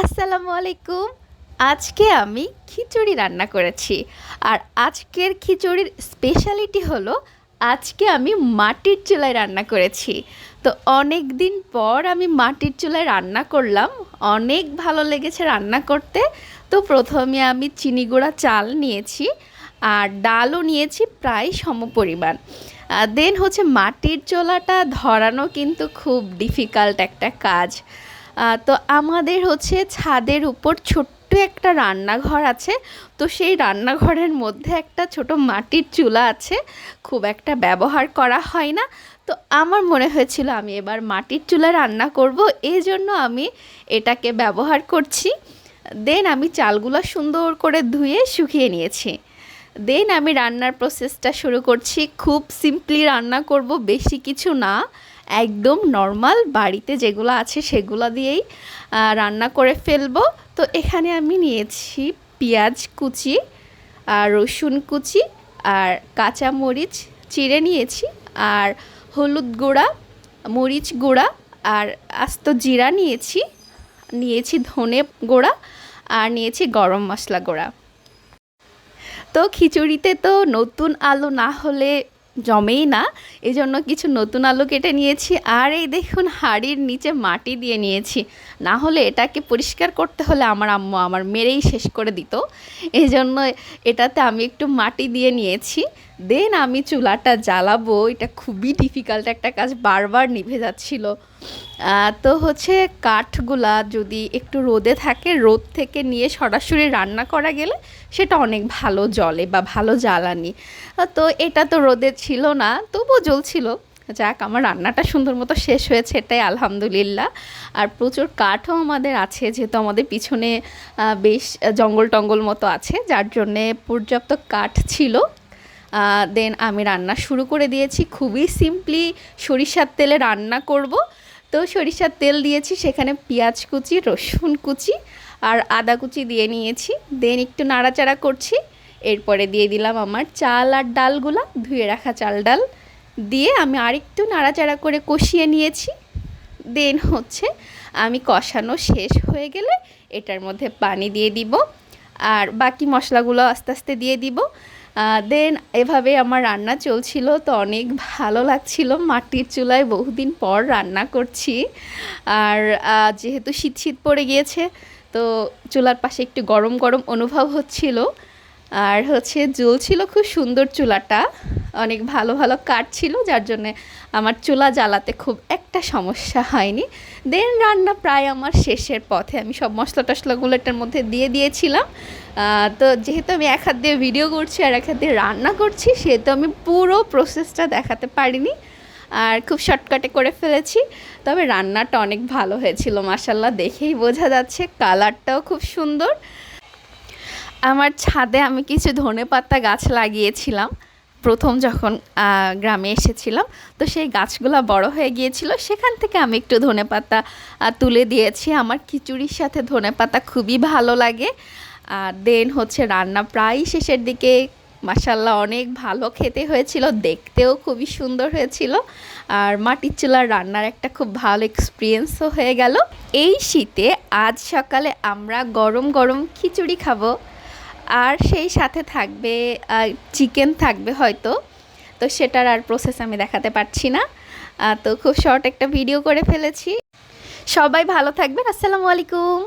আসসালামু আলাইকুম আজকে আমি খিচুড়ি রান্না করেছি। আর আজকের খিচুড়ির স্পেশালিটি হলো, আজকে আমি মাটির চুলায় রান্না করেছি। তো অনেক দিন পর আমি মাটির চুলায় রান্না করলাম। অনেক ভালো লেগেছে রান্না করতে। তো প্রথমে আমি চিনি গুঁড়া, চাল নিয়েছি আর ডালও নিয়েছি প্রায় সমপরিমাণ। দেন হচ্ছে মাটির চোলাটা ধরানো কিন্তু খুব ডিফিকাল্ট একটা কাজ। তো আমাদের হচ্ছে ছাদের উপর ছোট্ট একটা রান্নাঘর আছে। তো সেই রান্নাঘরের মধ্যে একটা ছোট মাটির চুলা আছে। খুব একটা ব্যবহার করা হয় না। তো আমার মনে হয়েছিল আমি এবার মাটির চুলা রান্না করব। এই জন্য আমি এটাকে ব্যবহার করছি। দেন আমি চালগুলো সুন্দর করে ধুয়ে শুকিয়ে নিয়েছি। দেন আমি রান্নার প্রসেসটা শুরু করছি। খুব সিম্পলি রান্না করব, বেশি কিছু না। একদম নর্মাল বাড়িতে যেগুলো আছে সেগুলো দিয়েই রান্না করে ফেলব। তো এখানে আমি নিয়েছি পেঁয়াজ কুচি আর রসুন কুচি আর কাঁচা মরিচ চিড়ে নিয়েছি আর হলুদ গুঁড়া, মরিচ গুঁড়া আর আস্ত জিরা নিয়েছি। নিয়েছি ধনে গুঁড়া আর নিয়েছি গরম মশলা গুঁড়া। তো খিচুড়িতে তো নতুন আলু না হলে জমেই না। এই জন্য কিছু নতুন আলু কেটে নিয়েছি আর এই দেখুন হাড়ির নিচে মাটি দিয়ে নিয়েছি। না হলে এটাকে পরিষ্কার করতে হলে আমার আম্মু আমার মেরেই শেষ করে দিত। এই জন্য এটাতে আমি একটু মাটি দিয়ে নিয়েছি। দেন আমি চুলাটা জ্বালাবো, এটা খুবই ডিফিকাল্ট একটা কাজ, বারবার নিভে যাচ্ছিল। তো হচ্ছে কাঠগুলা যদি একটু রোদে থাকে, রোদ থেকে নিয়ে সরাসরি রান্না করা গেলে সেটা অনেক ভালো জলে বা ভালো জ্বালানি। তো এটা তো রোদে ছিল না, তবুও জ্বলছিল। যাক, আমার রান্নাটা সুন্দর মতো শেষ হয়েছে, এটাই আলহামদুলিল্লাহ। আর প্রচুর কাঠও আমাদের আছে, যেহেতু আমাদের পিছনে বেশ জঙ্গল টঙ্গল মতো আছে, যার জন্যে পর্যাপ্ত কাঠ ছিল। দেন আমি রান্না শুরু করে দিয়েছি। খুবই সিম্পলি সরিষার তেলে রান্না করব। তো সরিষার তেল দিয়েছি, সেখানে পেঁয়াজ কুচি, রসুন কুচি আর আদা কুচি দিয়ে নিয়েছি। দেন একটু নাড়াচাড়া করছি। এরপরে দিয়ে দিলাম আমার চাল আর ডালগুলা, ধুয়ে রাখা চাল ডাল দিয়ে আমি আরেকটু নাড়াচাড়া করে কষিয়ে নিয়েছি। দেন হচ্ছে আমি কষানো শেষ হয়ে গেলে এটার মধ্যে পানি দিয়ে দিব। আর বাকি মশলাগুলো আস্তে আস্তে দিয়ে দিব। দেন এভাবে আমার রান্না চলছিল, তো অনেক ভালো লাগছিল। মাটির চুলায় বহুদিন পর রান্না করছি। আর যেহেতু শীত শীত পড়ে গিয়েছে, তো চুলার পাশে একটু গরম গরম অনুভব হচ্ছিল। আর হচ্ছে জ্বলছিল খুব সুন্দর চুলাটা। অনেক ভালো ভালো কাঠ ছিল, যার জন্যে আমার চুলা জ্বালাতে খুব একটা সমস্যা হয়নি। দেন রান্না প্রায় আমার শেষের পথে। আমি সব মশলা টশলাগুলো এটার মধ্যে দিয়ে দিয়েছিলাম। তো যেহেতু আমি এক হাত দিয়ে ভিডিও করছি আর এক হাত দিয়ে রান্না করছি, সেহেতু আমি পুরো প্রসেসটা দেখাতে পারিনি আর খুব শর্টকাটে করে ফেলেছি। তবে রান্নাটা অনেক ভালো হয়েছিল মাসাল্লাহ দেখেই বোঝা যাচ্ছে। কালারটাও খুব সুন্দর। আমার ছাদে আমি কিছু ধনেপাতা গাছ লাগিয়েছিলাম। প্রথম যখন গ্রামে এসেছিলাম তো সেই গাছগুলো বড় হয়ে গিয়েছিল। সেখান থেকে আমি একটু ধনেপাতা আহ, তুলে দিয়েছি। আমার খিচুড়ির সাথে ধনেপাতা খুবই ভালো লাগে। আর দেন হচ্ছে রান্না প্রায় শেষের দিকে। মাসাল্লাহ অনেক ভালো খেতে হয়েছিল দেখতেও খুবই সুন্দর হয়েছিল। আর মাটির চুলার রান্নার একটা খুব ভালো এক্সপিরিয়েন্সও হয়ে গেল। এই শীতে আজ সকালে আমরা গরম গরম খিচুড়ি খাব। আর সেই সাথে থাকবে চিকেন থাকবে হয়তো। তো সেটার আর প্রসেস আমি দেখাতে পারছি না। তো খুব শর্ট একটা ভিডিও করে ফেলেছি। সবাই ভালো থাকবেন, আসসালামু আলাইকুম।